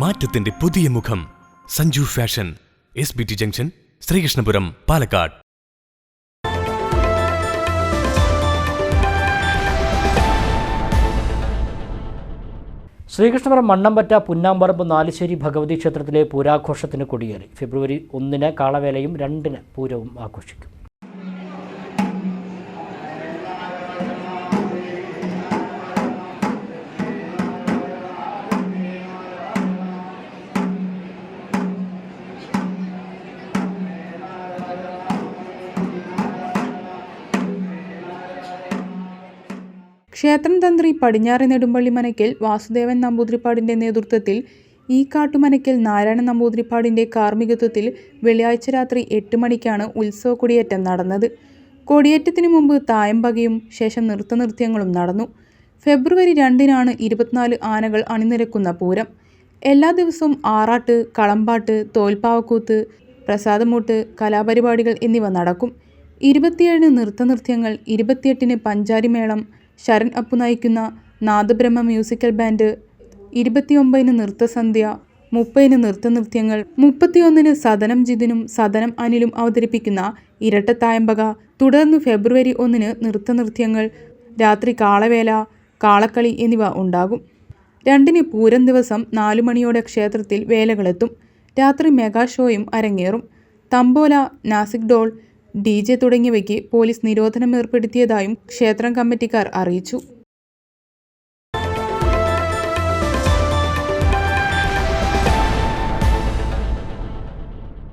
മാറ്റത്തിന്റെ പുതിയ മുഖം. Sanju fashion S B T junction Sreekrishnapuram Palakkad. Sreekrishnapuram Mannampatta Punnamparambu Nalussery Bhagavathi ക്ഷേത്രത്തിലെ പൂരാഘോഷത്തിന് കൊടിയേറി. ഫെബ്രുവരി ഒന്നിന് കാളവേലയും രണ്ടിന് പൂരവും ആഘോഷിക്കും. ക്ഷേത്രം തന്ത്രി പടിഞ്ഞാറെ നെടുമ്പള്ളി മനയ്ക്കൽ വാസുദേവൻ നമ്പൂതിരിപ്പാടിന്റെ നേതൃത്വത്തിൽ ഈ കാട്ടുമനയ്ക്കൽ നാരായണ നമ്പൂതിരിപ്പാടിന്റെ കാർമ്മികത്വത്തിൽ വെള്ളിയാഴ്ച രാത്രി എട്ട് മണിക്കാണ് ഉത്സവ കൊടിയേറ്റം നടന്നത്. കൊടിയേറ്റത്തിനു മുമ്പ് തായമ്പകയും ശേഷം നൃത്തനൃത്യങ്ങളും നടന്നു. ഫെബ്രുവരി രണ്ടിനാണ് ഇരുപത്തിനാല് ആനകൾ അണിനിരക്കുന്ന പൂരം. എല്ലാ ദിവസവും ആറാട്ട് കളമ്പാട്ട് തോൽപ്പാവക്കൂത്ത് പ്രസാദമൂട്ട് കലാപരിപാടികൾ എന്നിവ നടക്കും. ഇരുപത്തിയേഴിന് നൃത്തനൃത്യങ്ങൾ ഇരുപത്തിയെട്ടിന് പഞ്ചാരിമേളം ശരൺ അപ്പു നയിക്കുന്ന നാദബ്രഹ്മ മ്യൂസിക്കൽ ബാൻഡ് ഇരുപത്തിയൊമ്പതിന് നൃത്തസന്ധ്യ മുപ്പതിന് നൃത്തനൃത്യങ്ങൾ മുപ്പത്തിയൊന്നിന് സദനം ജിതിനും സദനം അനിലും അവതരിപ്പിക്കുന്ന ഇരട്ടത്തായമ്പക തുടർന്ന് ഫെബ്രുവരി ഒന്നിന് നൃത്തനൃത്യങ്ങൾ രാത്രി കാളവേല കാളക്കളി എന്നിവ ഉണ്ടാകും. രണ്ടിന് പൂരം ദിവസം നാലു മണിയോടെ ക്ഷേത്രത്തിൽ വേലകളെത്തും. രാത്രി മെഗാ ഷോയും അരങ്ങേറും. Tambola Nasik dhol D J തുടങ്ങിയവയ്ക്ക് പോലീസ് നിരോധനം ഏർപ്പെടുത്തിയതായും ക്ഷേത്രം കമ്മിറ്റിക്കാർ അറിയിച്ചു